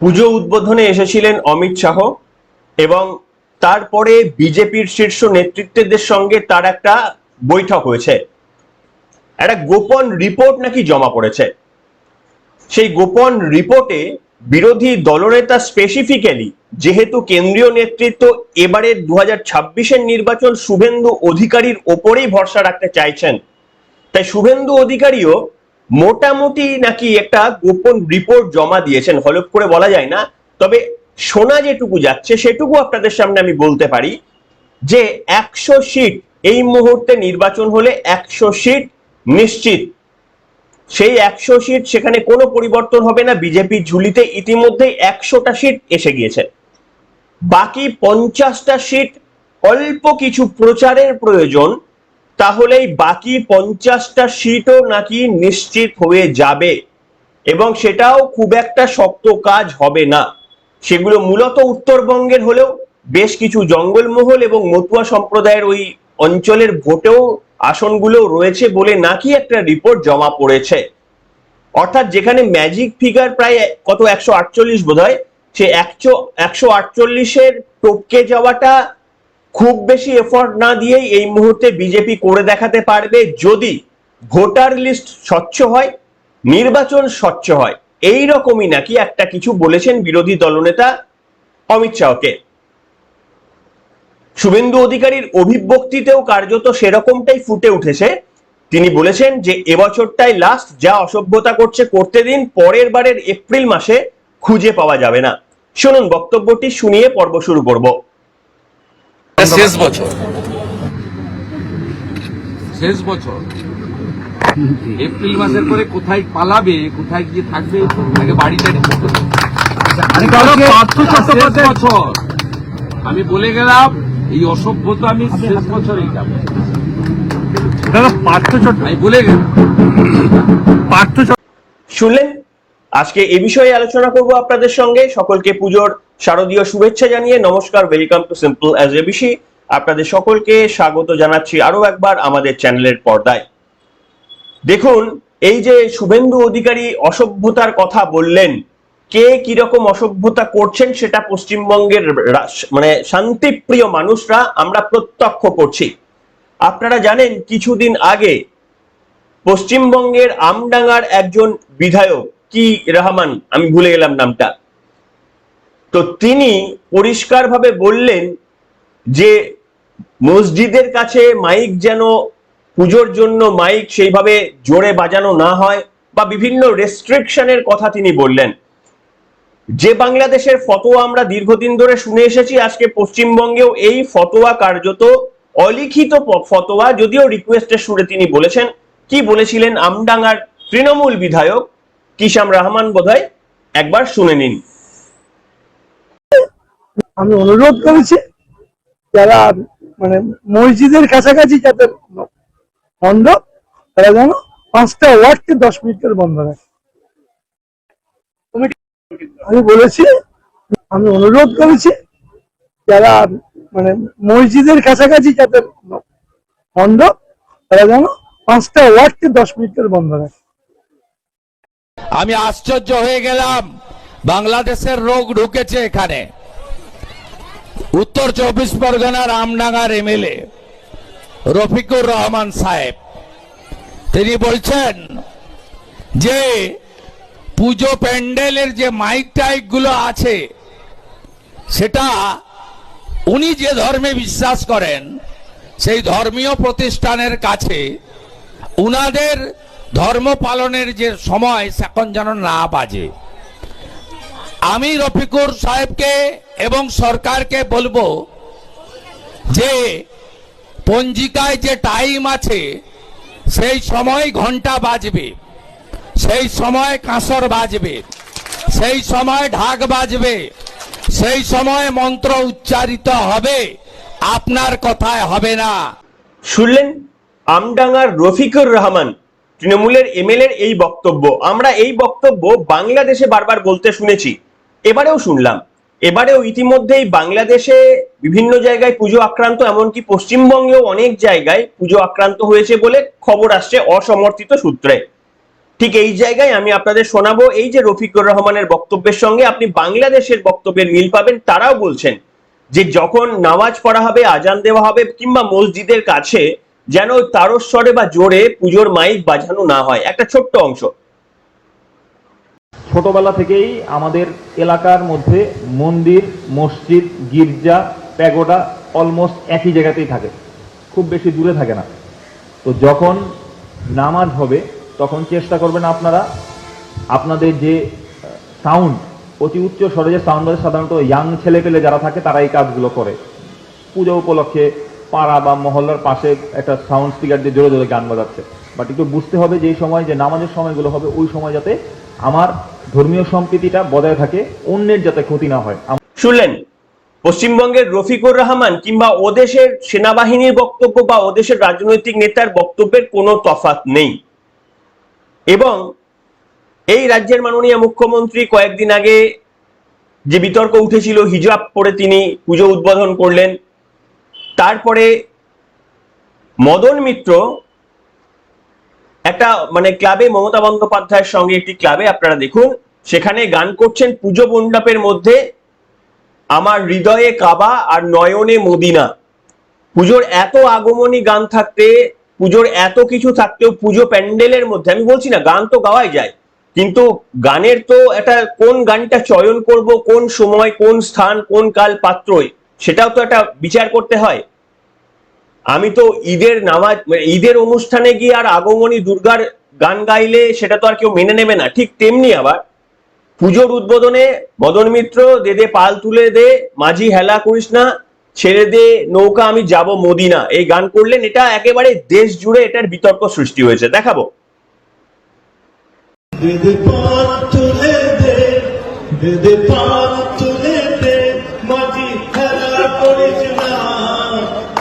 পুজো উদ্বোধনে এসেছিলেন অমিত শাহ এবং তারপরে বিজেপির শীর্ষ নেতৃত্বদের সঙ্গে তার একটা বৈঠক হয়েছে। একটা গোপন রিপোর্ট নাকি জমা পড়েছে। সেই গোপন রিপোর্টে বিরোধী দলনেতা স্পেসিফিক্যালি যেহেতু কেন্দ্রীয় নেতৃত্ব এবারের দু হাজার নির্বাচন শুভেন্দু অধিকারীর ওপরেই ভরসা রাখতে চাইছেন। তাই শুভেন্দু অধিকারীও মোটামুটি নাকি একটা গোপন রিপোর্ট জমা দিয়েছেন, হলফ করে বলা যায় না, তবে শোনা যেটুকু যাচ্ছে সেটুকু আপনাদের সামনে আমি বলতে পারি যে একশো সিট এই মুহূর্তে নির্বাচন হলে একশো সিট নিশ্চিত। সেই একশো সিট সেখানে কোনো পরিবর্তন হবে না বিজেপির ঝুলিতে ইতিমধ্যেই একশোটা সিট এসে গিয়েছে। বাকি পঞ্চাশটা সিট অল্প কিছু প্রচারের প্রয়োজন তাহলেই বাকি পঞ্চাশটা সিটও নাকি নিশ্চিত হয়ে যাবে। এবং সেটাও খুব একটা শক্ত কাজ হবে না। সেগুলো মূলত উত্তরবঙ্গের হলেও বেশ কিছু জঙ্গলমহল এবং মতুয়া সম্প্রদায়ের ওই অঞ্চলের ভোটেও আসনগুলো রয়েছে বলে নাকি একটা রিপোর্ট জমা পড়েছে। অর্থাৎ যেখানে ম্যাজিক ফিগার প্রায় কত, একশো আটচল্লিশ বোধ হয় সে একশো একশো আটচল্লিশের টপকে যাওয়াটা খুব বেশি এফর্ট না দিয়েই এই মুহূর্তে বিজেপি করে দেখাতে পারবে যদি ভোটার লিস্ট স্বচ্ছ হয়, নির্বাচন স্বচ্ছ হয়। এই রকমই নাকি একটা কিছু বলেছেন বিরোধী দলনেতা অমিত শাহকে। শুভেন্দু অধিকারীর অভিব্যক্তিতেও কার্যত সেরকমটাই ফুটে উঠেছে। তিনি বলেছেন যে, এবছরটাই লাস্ট যা অসভ্যতা করছে করতে দিন, পরের বারের এপ্রিল মাসে খুঁজে পাওয়া যাবে না। শুনুন বক্তব্যটি শুনিয়ে পর্ব শুরু করব। শেষ বছর। শেষ বছর? এপ্রিল মাসের পরে কোথায় পালাবে কোথায় গিয়ে থাকবে তাকে বাড়িতে বছর। আমি বলে গেলাম এই অসভ্যতা আমি শেষ বছরেই যাব। দাদা পার্থ আমি বলে গেলাম। পার্থ শুনলেন? আজকে এ বিষয়ে আলোচনা করব আপনাদের সঙ্গে। সকলকে পুজোর শারদীয় শুভেচ্ছা জানিয়ে নমস্কার welcome to simple as ABC আপনাদের সকলকে স্বাগত জানাচ্ছি আরও একবার আমাদের চ্যানেলের পর্দায়। দেখুন, এই যে শুভেন্দু অধিকারী অসভ্যতার কথা বললেন, কে কীরকম অসভ্যতা করছেন সেটা পশ্চিমবঙ্গের মানে শান্তিপ্রিয় মানুষরা আমরা প্রত্যক্ষ করছি। আপনারা জানেন, কিছুদিন আগে পশ্চিমবঙ্গের আমডাঙ্গার একজন বিধায়ক, কি রহমান, আমি ভুলে গেলাম নামটা তো তিনি পরিষ্কারভাবে বললেন যে মসজিদের কাছে মাইক যেন, পুজোর জন্য মাইক সেইভাবে জোরে বাজানো না হয় বা বিভিন্ন রেস্ট্রিকশনের কথা তিনি বললেন। যে বাংলাদেশের ফতোয়া আমরা দীর্ঘদিন ধরে শুনে এসেছি, আজকে পশ্চিমবঙ্গেও এই ফতোয়া কার্যত অলিখিত ফতোয়া, যদিও রিকোয়েস্টের সুরে তিনি বলেছেন। কি বলেছিলেন আমডাঙ্গার তৃণমূল বিধায়ক কিশাম রহমান বোধহয়? একবার শুনে নিন। আমি অনুরোধ করেছি যারা মানে মসজিদের কাছাকাছি যাদের মণ্ডপ তারা যেন পাঁচটা ওয়ার্ডকে দশ মিনিটের বন্ধ রাখে। আমি বলেছি, আমি অনুরোধ করেছি যারা মানে মসজিদের কাছাকাছি যাদের মণ্ডপ তারা যেন পাঁচটা ওয়ার্ডকে দশ মিনিটের বন্ধ রাখে। আমি আশ্চর্য হয়ে গেলাম, বাংলাদেশের রোগ ঢুকেছে এখানে। উত্তর চব্বিশ পরগনার আমডাঙ্গার এমএলএ রফিকুর রহমান সাহেব। তিনি বলছেন যে, পুজো প্যান্ডেলের যে মাইক টাইকগুলো আছে, সেটা উনি যে ধর্মে বিশ্বাস করেন, সেই ধর্মীয় প্রতিষ্ঠানের কাছে উনাদের ধর্ম পালনের যে সময় এখন যেন না বাজে। আমি রফিকুর সাহেবকে এবং সরকারকে বলব যে পঞ্জিকায় যে টাইম আছে, সেই সময় ঘণ্টা বাজবে, সেই সময় কাঁসর বাজবে, সেই সময় ঢাক বাজবে, সেই সময় মন্ত্র উচ্চারিত হবে, আপনার কথায় হবে না। শুনলেন? আমডাঙ্গার রফিকুর রহমান, তৃণমূলের এমএলএর এই বক্তব্য। আমরা এই বক্তব্য বাংলাদেশে বারবার বলতে শুনেছি। এবারেও শুনলাম। এবারেও ইতিমধ্যেই বাংলাদেশে বিভিন্ন জায়গায় পুজো আক্রান্ত, এমনকি পশ্চিমবঙ্গেও অনেক জায়গায় পুজো আক্রান্ত হয়েছে বলে খবর আসছে অসমর্থিত সূত্রে। ঠিক এই জায়গায় আমি আপনাদের শোনাবো, এই যে রফিকুর রহমানের বক্তব্যের সঙ্গে আপনি বাংলাদেশের বক্তব্যের মিল পাবেন, তারাও বলছেন যে যখন নামাজ পড়া হবে, আজান দেওয়া হবে, কিংবা মসজিদের কাছে যেন তারস্বরে বা জোরে পুজোর মাইক বাজানো না হয়। একটা ছোট্ট অংশ। ছোটবেলা থেকেই আমাদের এলাকার মধ্যে মন্দির, মসজিদ, গির্জা, প্যাগোডা অলমোস্ট একই জায়গাতেই থাকে। খুব বেশি দূরে থাকে না। তো যখন নামাজ হবে, তখন চেষ্টা করবেন আপনারা আপনাদের যে সাউন্ড অতি উচ্চ স্বরে যে সাউন্ড সাধারণত ইয়াং ছেলে পেলে যারা থাকে তারা এই কাজগুলো করে। পুজো উপলক্ষে পাড়া বা মহল্লার পাশে একটা সাউন্ড স্পিকার দিয়ে জোরে জোরে গান বাজাচ্ছে। বাট একটু বুঝতে হবে যে সময়, যে নামাজের সময়গুলো হবে, ওই সময় যাতে আমার ধর্মীয় সম্প্রীতিটা বজায় থাকে, অন্যের যাতে ক্ষতি না হয়। শুনলেন? পশ্চিমবঙ্গের রফিকুর রহমান কিংবা ওদেশের সেনাবাহিনীর বক্তব্য বা ওদেশের রাজনৈতিক নেতার বক্তব্যের কোনো তফাৎ নেই। এবং এই রাজ্যের মাননীয় মুখ্যমন্ত্রী কয়েকদিন আগে যে বিতর্ক উঠেছিল, হিজাব পরে তিনি পুজো উদ্বোধন করলেন। তারপরে মদন মিত্র একটা মানে ক্লাবে মমতা বন্দ্যোপাধ্যায়ের সঙ্গে একটি ক্লাবে আপনারা দেখুন, সেখানে গান করছেন পুজো মণ্ডপের মধ্যে আমার হৃদয়ে কাবা আর নয়নে মদিনা। পুজোর এত আগমনী গান থাকতে, পুজোর এত কিছু থাকতেও পুজো প্যান্ডেলের মধ্যে, আমি বলছি না, গান তো গাওয়াই যায়, কিন্তু গানের তো একটা কোন গানটা চয়ন করব, কোন সময়, কোন স্থান, কোন কাল পাত্রই, সেটাও তো একটা বিচার করতে হয়। আমি তো ঈদের নামাজ মানে ঈদের অনুষ্ঠানে গিয়ে আর আগমনী দুর্গার গান গাইলে সেটা তো আর কেউ মেনে নেবে না। ঠিক তেমনি আবার পুজোর উদ্বোধনে মদন মিত্র, দে দে পাল তুলে দে, মাঝি হেলা করিস না, ছেড়ে দে, নৌকা আমি যাব মদিনা। এই গান করলেন, এটা একেবারে দেশ জুড়ে এটার বিতর্ক সৃষ্টি হয়েছে। দেখাবো। দে পান তুলে দে দে দে পান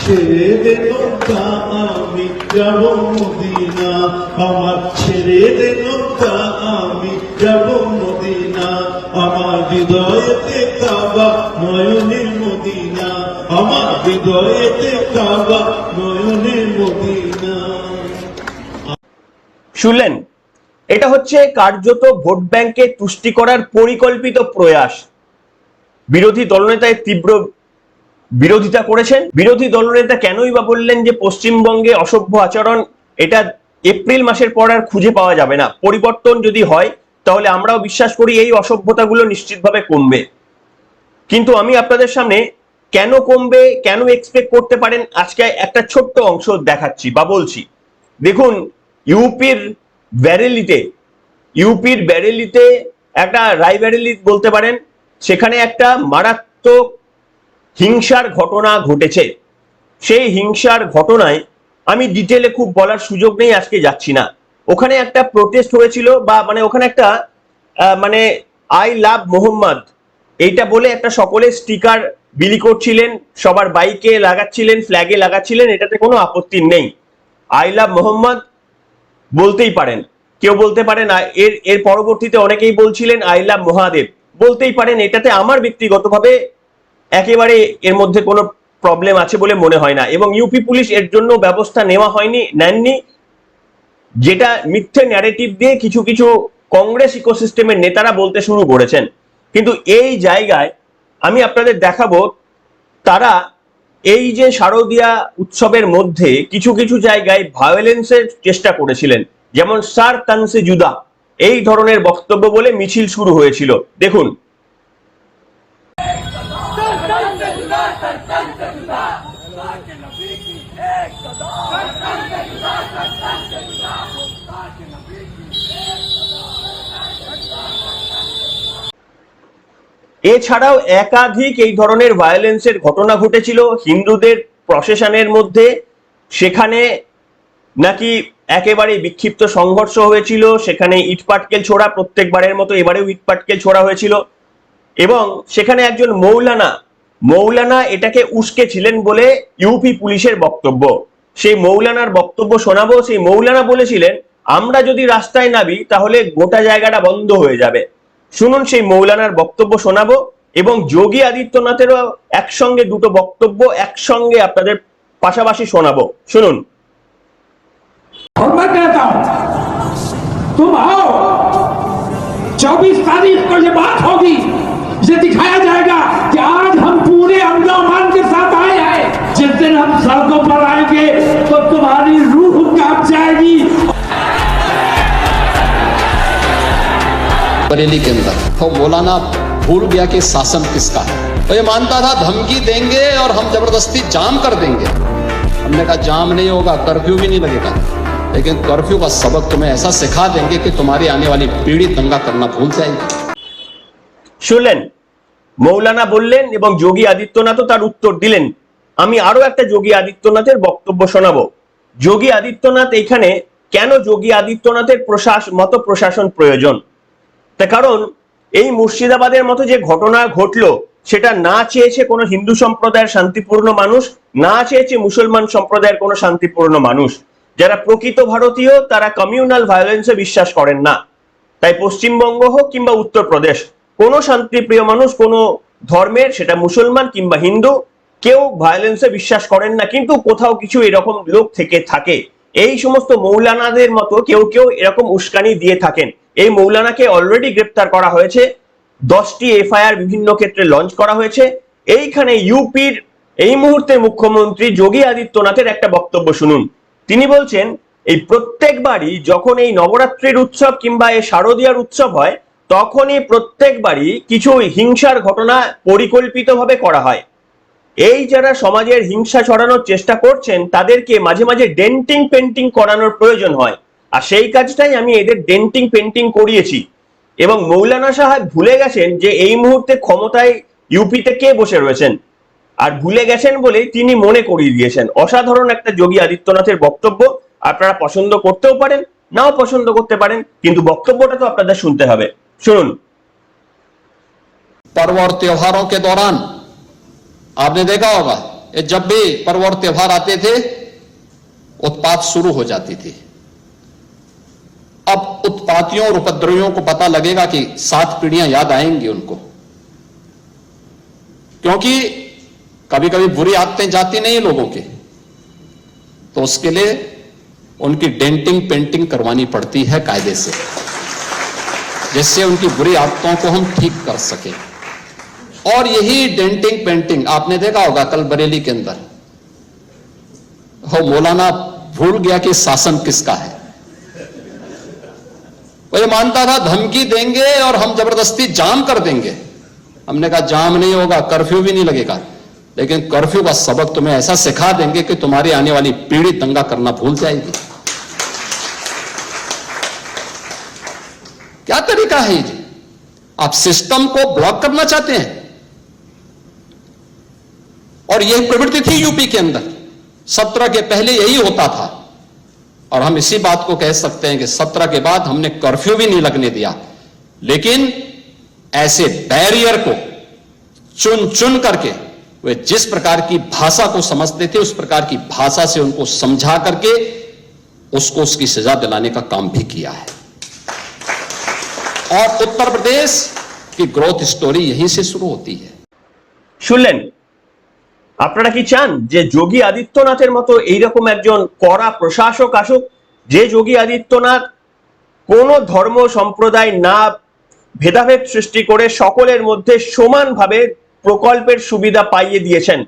ছেড়ে দে নৌকা আমি যাব মদিনা। আমার ছেড়ে দে নৌকা আমি যাব মদিনা। আমার হৃদয়েতে কাবা, নয়নের মদিনা। আমার হৃদয়েতে কাবা, নয়নের মদিনা। শুনলেন? এটা হচ্ছে কার্যত ভোট ব্যাংকে তুষ্টি করার পরিকল্পিত প্রয়াস। বিরোধী দলনেতায় তীব্র বিরোধিতা করেছেন। বিরোধী দলনেতা কেনই বা বললেন যে পশ্চিমবঙ্গে অসভ্য আচরণ, এটা এপ্রিল মাসের পর আর খুঁজে পাওয়া যাবে না। পরিবর্তন যদি হয়, তাহলে আমরাও বিশ্বাস করি এই অসভ্যতাগুলো নিশ্চিতভাবে কমবে। কিন্তু আমি আপনাদের সামনে কেন কমবে, কেন এক্সপেক্ট করতে পারেন, আজকে একটা ছোট্ট অংশ দেখাচ্ছি বা বলছি। দেখুন, ইউপির ব্যারেলিতে ইউপির ব্যারেলিতে একটা রায়বেরেলি বলতে পারেন, সেখানে একটা মারাত্মক হিংসার ঘটনা ঘটেছে। সেই হিংসার ঘটনায় আমি ডিটেলে খুব বলার সুযোগ নেই, আজকে যাচ্ছি না। ওখানে একটা প্রোটেস্ট হয়েছিল বা মানে ওখানে একটা মানে আই লাভ মোহাম্মদ এইটা বলে একটা সকলে স্টিকার বিলি করছিলেন, সবার বাইকে লাগাচ্ছিলেন ফ্ল্যাগে লাগাচ্ছিলেন, এটাতে কোনো আপত্তি নেই। আই লাভ মোহাম্মদ বলতেই পারেন। কেউ বলতে পারেন এর এর পরবর্তীতে অনেকেই বলছিলেন আই লাভ মহাদেব। বলতেই পারেন, এটাতে আমার ব্যক্তিগতভাবে একেবারে এর মধ্যে কোনো প্রবলেম আছে বলে মনে হয় না। এবং ইউপি পুলিশ এর জন্য ব্যবস্থা নেওয়া হয়নি, নেননি। যেটা মিথ্যে ন্যারেটিভ দিয়ে কিছু কিছু কংগ্রেস ইকোসিস্টেমের নেতারা বলতে শুরু করেছেন। কিন্তু এই জায়গায় আমি আপনাদের দেখাবো, তারা এই যে শারদীয়া উৎসবের মধ্যে কিছু কিছু জায়গায় ভায়োলেন্সের চেষ্টা করেছিলেন, যেমন সার তানসে জুদা। এই ধরনের বক্তব্য বলে মিছিল শুরু হয়েছিল। দেখুন এছাড়াও একাধিক এই ধরনের ভায়োলেন্সের ঘটনা ঘটেছিল হিন্দুদের প্রশাসনের মধ্যে। সেখানে নাকি একেবারে বিক্ষিপ্ত সংঘর্ষ হয়েছিল, সেখানে ইটপাটকেল ছোড়া প্রত্যেকবারের মতো এবারেও ইটপাটকেল ছোড়া হয়েছিল। এবং সেখানে একজন মৌলানা মৌলানা এটাকে উস্কেছিলেন বলে ইউপি পুলিশের বক্তব্য সেই মৌলানার বক্তব্য শোনাবো সেই মৌলানা বলেছিলেন আমরা যদি রাস্তায় নামি তাহলে গোটা জায়গাটা বন্ধ হয়ে যাবে শুনুন সেই মৌলানার বক্তব্য শোনাবো এবং যোগী আদিত্যনাথেরও একসঙ্গে দুটো বক্তব্য একসঙ্গে আপনাদের পাশাপাশি শোনাবো শুনুন और मैं कहता हूं तुम आओ चौबीस तारीख को ये बात होगी ये दिखाया जाएगा कि आज हम पूरे अमलामान के साथ आए हैं। जिस दिन हम सड़कों पर आएँगे तो तुम्हारी रूह काँप जाएगी। बरेली के अंदर। तो मौलाना भूल गया कि शासन किसका है। तो ये मानता था, धमकी देंगे और हम ज़बरदस्ती जाम कर देंगे। हमने कहा, जाम नहीं होगा, कर्फ्यू भी नहीं लगेगा। लेकिन कर्फ्यू का सबक तुम्हें ऐसा सिखा देंगे कि तुम्हारी आने वाली पीढ़ी दंगा करना भूल जाएगी। শুনলেন? মৌলানা বললেন এবং যোগী আদিত্যনাথও তার উত্তর দিলেন। আমি আরও একটা যোগী আদিত্যনাথের বক্তব্য শোনাবো। যোগী আদিত্যনাথ এখানে কেন যোগী আদিত্যনাথের প্রশাস, মতো প্রশাসন প্রয়োজন? তার কারণ এই মুর্শিদাবাদের মতো যে ঘটনা ঘটলো, সেটা না চেয়েছে কোনো হিন্দু সম্প্রদায়ের শান্তিপূর্ণ মানুষ, না চেয়েছে মুসলমান সম্প্রদায়ের কোনো শান্তিপূর্ণ মানুষ। যারা প্রকৃত ভারতীয়, তারা কমিউনাল ভায়োলেন্সে বিশ্বাস করেন না। তাই পশ্চিমবঙ্গ হোক কিংবা উত্তরপ্রদেশ কোনো শান্তিপ্রিয় মানুষ, কোনো ধর্মের, সেটা মুসলমান কিংবা হিন্দু, কেউ ভায়োলেন্সে বিশ্বাস করেন না, কিন্তু কোথাও কিছু এরকম লোক থেকে থাকে। এই সমস্ত মৌলানাদের মতো কেউ কেউ এরকম উস্কানি দিয়ে থাকেন। এই মৌলানাকে অলরেডি গ্রেপ্তার করা হয়েছে, দশটি এফআইআর বিভিন্ন ক্ষেত্রে লঞ্চ করা হয়েছে। এইখানে ইউপির এই মুহূর্তে মুখ্যমন্ত্রী যোগী আদিত্যনাথের একটা বক্তব্য শুনুন। তিনি বলছেন, এই প্রত্যেকবারই যখন এই নবরাত্রির উৎসব কিংবা এই শারদীয়ার উৎসব হয় তখনই প্রত্যেকবারই কিছু হিংসার ঘটনা পরিকল্পিতভাবে করা হয়। এই যারা সমাজের হিংসা ছড়ানোর চেষ্টা করছেন, তাদেরকে মাঝে মাঝে ডেন্টিং পেন্টিং করানোর প্রয়োজন হয়। আর সেই কাজটাই আমি এদের ডেন্টিং পেন্টিং করিয়েছি। এবং মৌলানা সাহেব ভুলে গেছেন যে এই মুহূর্তে ক্ষমতায় ইউপিতে কে বসে রয়েছেন। আর ভুলে গেছেন বলেই তিনি মনে করিয়ে দিয়েছেন। অসাধারণ একটা যোগী আদিত্যনাথের বক্তব্য। আপনারা পছন্দ করতেও পারেন, নাও পছন্দ করতে পারেন, কিন্তু বক্তব্যটা তো আপনাদের শুনতে হবে। सुन पर्व और त्योहारों के दौरान, आपने देखा होगा, ये जब भी पर्व और त्योहार आते थे, उत्पात शुरू हो जाती थी। अब उत्पातियों और उपद्रवियों को पता लगेगा कि सात पीढ़ियाँ याद आएँगी उनको। क्योंकि कभी कभी बुरी आदतें जाती नहीं लोगों के। तो उसके लिए उनकी डेंटिंग, पेंटिंग करवानी पड़ती है कायदे से। जिससे उनकी बुरी आदतों को हम ठीक कर सकें। और यही डेंटिंग पेंटिंग आपने देखा होगा कल बरेली के अंदर। हो, मौलाना भूल गया कि शासन किसका है। वो ये मानता था, धमकी देंगे और हम ज़बरदस्ती जाम कर देंगे। हमने कहा, जाम नहीं होगा, कर्फ्यू भी नहीं लगेगा। लेकिन कर्फ्यू का सबक तुम्हें ऐसा सिखा देंगे कि तुम्हारी आने वाली पीढ़ी दंगा करना भूल जाएगी। तरीका है ये? आप सिस्टम को ब्लॉक करना चाहते हैं? और यह प्रवृत्ति थी यूपी के अंदर। सत्रह के पहले यही होता था। और हम इसी बात को कह सकते हैं कि सत्रह के बाद हमने कर्फ्यू भी नहीं लगने दिया। लेकिन ऐसे बैरियर को चुन चुन करके वे जिस प्रकार की भाषा को समझते थे, उस प्रकार की भाषा से उनको समझा करके उसको उसकी सजा दिलाने का काम भी किया है। और उत्तर प्रदेश की ग्रोथ स्टोरी यहीं से शुरू होती है শুনলেন আপনারা কি চান যে যোগী আদিত্যনাথের মতো এইরকম একজন কড়া প্রশাসক আসুক যে যোগী আদিত্যনাথ কোন ধর্ম সম্প্রদায় না ভেদাভেদ সৃষ্টি করে সকলের মধ্যে সমানভাবে প্রকল্পের সুবিধা পাইয়ে দিয়েছেন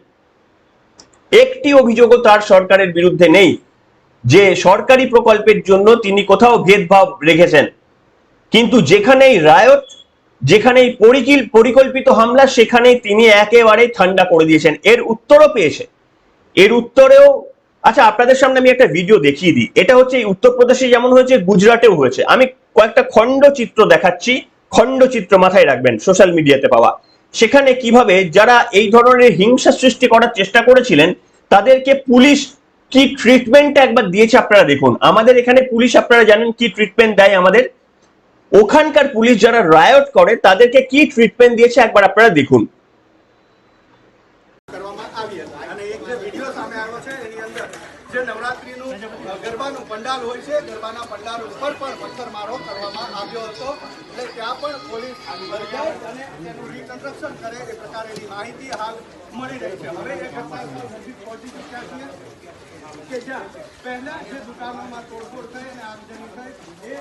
একটি অভিযোগও তার সরকারের বিরুদ্ধে নেই যে সরকারি প্রকল্পের জন্য তিনি কোথাও ভেদভাব রেখেছেন কিন্তু যেখানেই রায়ত, যেখানেই পরিকিল, পরিকল্পিত হামলা, সেখানেই তিনি একেবারে ঠান্ডা করে দিয়েছেন। এর উত্তরও পেয়েছে। এর উত্তরেও আচ্ছা আপনাদের সামনে আমি একটা ভিডিও দেখিয়ে দিই। এটা হচ্ছে এই উত্তরপ্রদেশে যেমন হয়েছে, গুজরাটেও হয়েছে। আমি কয়েকটা খণ্ড চিত্র দেখাচ্ছি। খণ্ড চিত্র মাথায় রাখবেন, সোশ্যাল মিডিয়াতে পাওয়া। সেখানে কীভাবে যারা এই ধরনের হিংসা সৃষ্টি করার চেষ্টা করেছিলেন, তাদেরকে পুলিশ কি ট্রিটমেন্ট একবার দিয়েছে আপনারা দেখুন। আমাদের এখানে পুলিশ, আপনারা জানেন কি ট্রিটমেন্ট দেয় আমাদের? ওখানকার পুলিশ যারা রায়ট করে তাদেরকে কি ট্রিটমেন্ট দিয়েছে একবার আপনারা দেখুন કરવામાં આવી હતી અને એક જે વિડીયો સામે આવ્યો છે એની અંદર જે નવરાત્રીનું ગરબાનું પંડાલ હોય છે ગરબાના પંડાલ ઉપર પણ પથ્થરમારો કરવામાં આવ્યો હતો એટલે ત્યાં પણ પોલીસ સર્જાય અને તેનું રિકન્સ્ટ્રક્શન કરે એ પ્રકારેની માહિતી હાલ મળી રહી છે હવે એ ઘટના સ્થળ નજીક પહોંચી ચૂક્યા છીએ કે જ્યાં પહેલા જે દુકાનોમાં તોડફોડ થઈ અને આગજની થઈ એ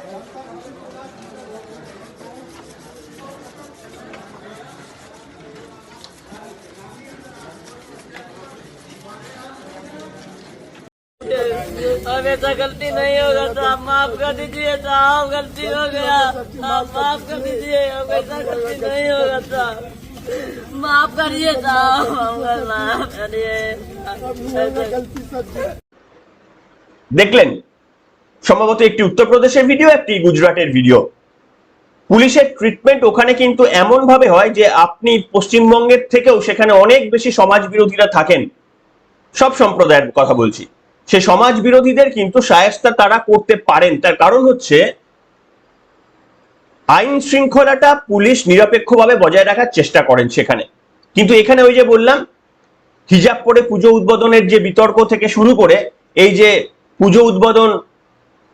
हमेशा गलती नहीं होगा तो आप माफ कर दीजिए साहब गलती हो गया। आप माफ कर दीजिए हमेशा गलती नहीं होगा तो माफ करिए साहब माफ करिए। দেখলেন, সম্ভবত একটি উত্তরপ্রদেশের ভিডিও একটি গুজরাটের ভিডিও পুলিশের ট্রিটমেন্ট ওখানে কিন্তু এমন ভাবে হয় যে আপনি পশ্চিমবঙ্গের থেকেও সেখানে অনেক বেশি সমাজ বিরোধীরা থাকেন। সব সম্প্রদায়ের কথা বলছি। সে সমাজ বিরোধীদের কিন্তু সায়স্তা তারা করতে পারেন। তার কারণ হচ্ছে, আইন শৃঙ্খলাটা পুলিশ নিরপেক্ষভাবে বজায় রাখার চেষ্টা করেন সেখানে। কিন্তু এখানে ওই যে বললাম, হিজাব পরে পুজো উদ্বোধনের যে বিতর্ক থেকে শুরু করে, এই যে পুজো উদ্বোধন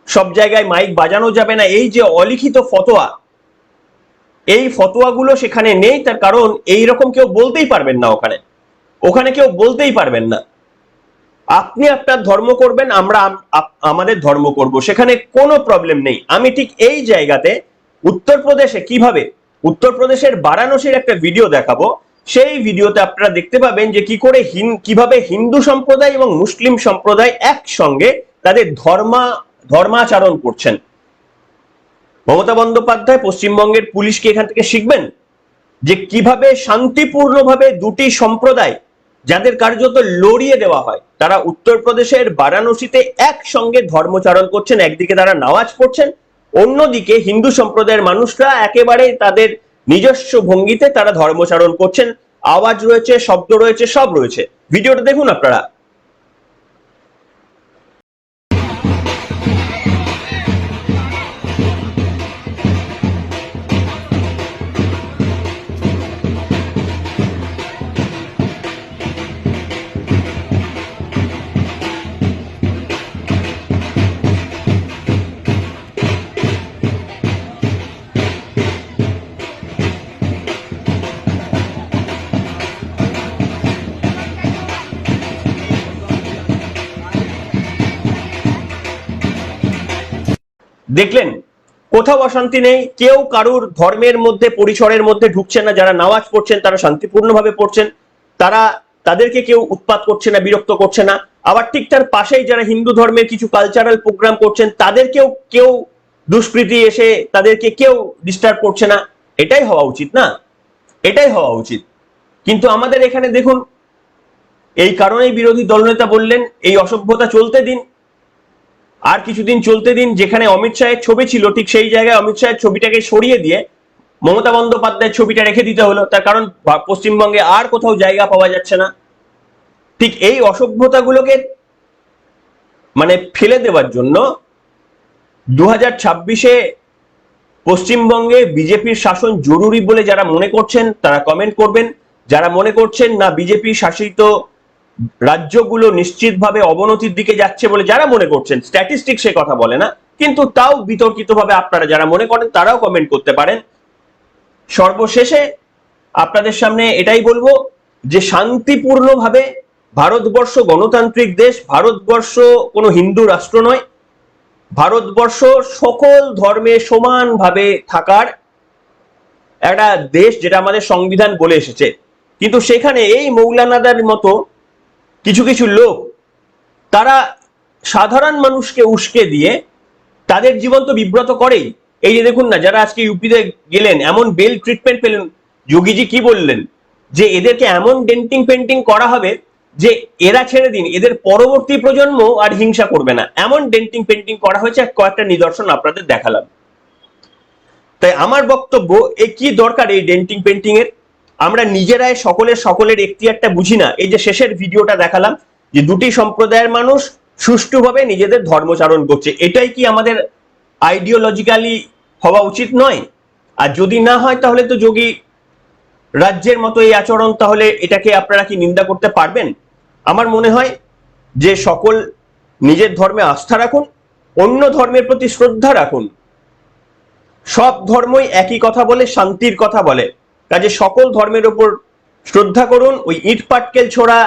সব জায়গায় মাইক বাজানো যাবে না, এই যে অলিখিত ফতোয়া, এই ফতোয়াগুলো সেখানে নেই। তার কারণ এই রকম কেউ বলতেই পারবেন না ওখানে। ওখানে কেউ বলতেই পারবেন না। আপনি আপনার ধর্ম করবেন, আমরা আমাদের ধর্ম করব। সেখানে কোনো প্রবলেম নেই। আমি ঠিক এই জায়গাতে উত্তরপ্রদেশে কীভাবে, উত্তরপ্রদেশের বারাণসীর একটা ভিডিও দেখাবো। সেই ভিডিওতে আপনারা দেখতে পাবেন যে কি করে কীভাবে হিন্দু সম্প্রদায় এবং মুসলিম সম্প্রদায় একসঙ্গে তাদের ধর্মা ধর্মাচরণ করছেন। মমতা বন্দ্যোপাধ্যায় পশ্চিমবঙ্গের পুলিশকে এখান থেকে শিখবেন যে কীভাবে শান্তিপূর্ণভাবে দুটি সম্প্রদায় যাদের কার্যত লড়িয়ে দেওয়া হয়। তারা উত্তরপ্রদেশের বারাণসীতে একসঙ্গে ধর্মচারণ করছেন, একদিকে তারা নামাজ পড়ছেন, অন্যদিকে হিন্দু সম্প্রদায়ের মানুষরা একেবারে তাদের নিজস্ব ভঙ্গিতে তারা ধর্মচারণ করছেন। আওয়াজ রয়েছে, শব্দ রয়েছে, সব রয়েছে। ভিডিওটা দেখুন আপনারা। দেখলেন, কোথাও অশান্তি নেই, কেউ কারুর ধর্মের মধ্যে, পরিসরের মধ্যে ঢুকছে না, যারা নামাজ পড়ছেন, তারা শান্তিপূর্ণভাবে পড়ছেন, তারা, তাদেরকে কেউ উৎপাত করছে না, বিরক্ত করছে না, আবার ঠিক তার পাশেই যারা হিন্দু ধর্মের কিছু কালচারাল প্রোগ্রাম করছেন, তাদেরকেও কেউ দুষ্কৃতি এসে তাদেরকে কেউ ডিস্টার্ব করছে না, এটাই হওয়া উচিত না? এটাই হওয়া উচিত। কিন্তু আমাদের এখানে দেখুন, এই কারণেই বিরোধী দলনেতা বললেন, এই অসভ্যতা চলতে দিন আর কিছুদিন চলতে দিন, যেখানে অমিত শাহের ছবি ছিল, ঠিক সেই জায়গায় অমিত শাহের ছবিটাকে সরিয়ে দিয়ে মমতা বন্দ্যোপাধ্যায়ের ছবিটা রেখে দিতে হলো। তার কারণ পশ্চিমবঙ্গে আর কোথাও জায়গা পাওয়া যাচ্ছে না। ঠিক এই অসভ্যতাগুলোকে মানে ফেলে দেওয়ার জন্য দু হাজার ছাব্বিশে পশ্চিমবঙ্গে বিজেপির শাসন জরুরি বলে যারা মনে করছেন, তারা কমেন্ট করবেন। যারা মনে করছেন না বিজেপি শাসিত রাজ্যগুলো নিশ্চিতভাবে অবনতির দিকে যাচ্ছে বলে যারা মনে করছেন স্ট্যাটিস্টিক সে কথা বলে না, কিন্তু তাও বিতর্কিতভাবে আপনারা যারা মনে করেন তারাও কমেন্ট করতে পারেন। সর্বশেষে আপনাদের সামনে এটাই বলব যে শান্তিপূর্ণভাবে ভারতবর্ষ গণতান্ত্রিক দেশ, ভারতবর্ষ কোনো হিন্দু রাষ্ট্র নয়, ভারতবর্ষ সকল ধর্মে সমানভাবে থাকার একটা দেশ যেটা আমাদের সংবিধান বলে এসেছে। কিন্তু সেখানে এই মৌলানাদার মতো কিছু কিছু লোক, তারা সাধারণ মানুষকে উস্কে দিয়ে তাদের জীবন তো বিব্রত করেই। এই যে দেখুন না, যারা আজকে ইউপিতে গেলেন, এমন বেল ট্রিটমেন্ট পেলেন, যোগীজি কি বললেন? যে এদেরকে এমন ডেন্টিং পেন্টিং করা হবে যে এরা ছেড়ে দিন, এদের পরবর্তী প্রজন্ম আর হিংসা করবে না। এমন ডেন্টিং পেন্টিং করা হয়েছে কয়েকটা নিদর্শন আপনাদের দেখালাম। তাই আমার বক্তব্য, এ কি দরকার এই ডেন্টিং পেন্টিং এর? আমরা নিজেরাই সকলের সকলের এখতিয়ারটা বুঝি না। এই যে শেষের ভিডিওটা দেখালাম যে দুটি সম্প্রদায়ের মানুষ সুষ্ঠুভাবে নিজেদের ধর্মচারণ করছে। এটাই কি আমাদের আইডিওলজিক্যালি হওয়া উচিত নয়? আর যদি না হয়, তাহলে তো যোগী রাজ্যের মতো এই আচরণ, তাহলে এটাকে আপনারা কি নিন্দা করতে পারবেন? আমার মনে হয় যে সকল নিজের ধর্মে আস্থা রাখুন, অন্য ধর্মের প্রতি শ্রদ্ধা রাখুন। সব ধর্মই একই কথা বলে, শান্তির কথা বলে। কাজে সকল ধর্মের ওপর শ্রদ্ধা করুন, ওই ইট পাটকেল ছোড়া,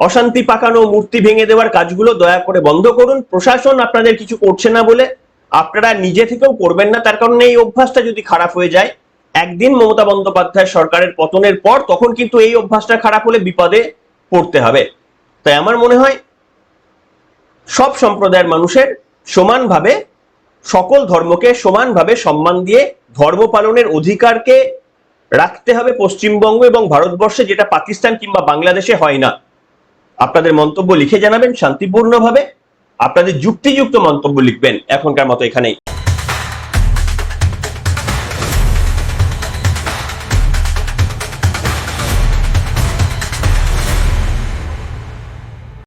অশান্তি পাকানো মূর্তি ভেঙে দেওয়ার কাজগুলো দয়া করে বন্ধ করুন। প্রশাসন আপনাদের কিছু করছে না বলে আপনারা নিজে থেকেও করবেন না, তার কারণে এই অভ্যাসটা যদি খারাপ হয়ে যায়, একদিন মমতা বন্দ্যোপাধ্যায় সরকারের পতনের পর তখন কিন্তু এই অভ্যাসটা খারাপ হলে বিপদে পড়তে হবে। তাই আমার মনে হয়, সব সম্প্রদায়ের মানুষের সমানভাবে, সকল ধর্মকে সমানভাবে সম্মান দিয়ে ধর্ম পালনের অধিকারকে রাখতে হবে পশ্চিমবঙ্গ এবং ভারতবর্ষে যেটা পাকিস্তান কিংবা বাংলাদেশে হয় না। আপনাদের মন্তব্য লিখে জানাবেন শান্তিপূর্ণভাবে। আপনাদের যুক্তিযুক্ত মন্তব্য লিখবেন এখনকার মতো এখানেই।